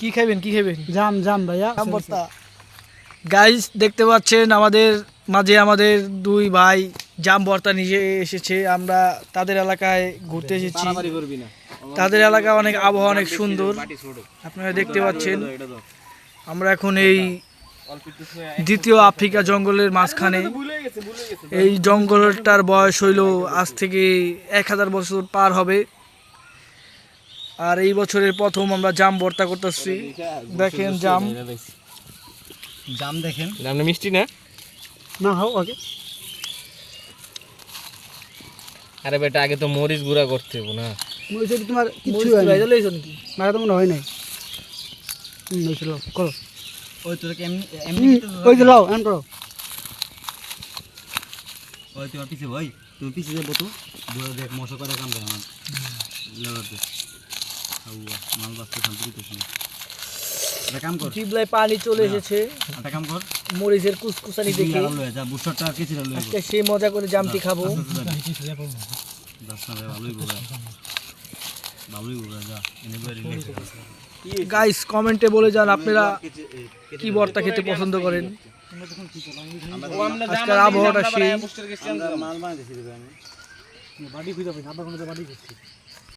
কি খাবেন কি খাবেন জাম জাম ভাইয়া গাইস দেখতে পাচ্ছেন আমাদের মাঝে আমাদের দুই ভাই জাম ভর্তা নিয়ে এসেছে। আমরা তাদের এলাকায় ঘুরতে এসেছি। তাদের এলাকা অনেক আবহাওয়া অনেক সুন্দর। আপনারা দেখতে পাচ্ছেন। আমরা এখন এই দ্বিতীয় আফ্রিকা জঙ্গলের মাঝখানে। এই জঙ্গলটার বয়স হইল আজ থেকে এক হাজার বছর পার হবে। আর এই বছরের প্রথম আমরা জাম ভর্তা করতেছি। দেখেন জাম। জাম দেখেন। আমরা মিষ্টি না? না হাও ওকে আরে বেটা আগে তো মরিচ গুঁড়া করতে হবে না। মরিচ তোমার কিছু হয় নাকি? মারা তো মনে হয় নাই। হয়েছিল করো। ওই তোর এমনি হুম, ওই যে লাও এমন করো। ওই তোমার পিছে ভাই তুমি পিছে যাব তো দেখ মশা করে কাম দেয় আমার লাগাতে মাল বাস্তে শান্তি দিতেছি কাম কর। জিবলায় পানি চলে এসেছে। একটা কাম কর। মরিচের কুচকুচানি দেখে। যা বুস্টারটা কে ছিল লয়ে আজকে সেই মজা করে জামটি খাব। দাস না ভালোই গোড়া ভালোই গোড়া যা এনে বই গাইস কমেন্টে বলে যান আপনারা কি ভর্তা খেতে পছন্দ করেন। আজকের আবহাওয়াটা সেই। মাল আমি বাড়ি খুঁজে পাই ঘণ্টা বাড়ি করছি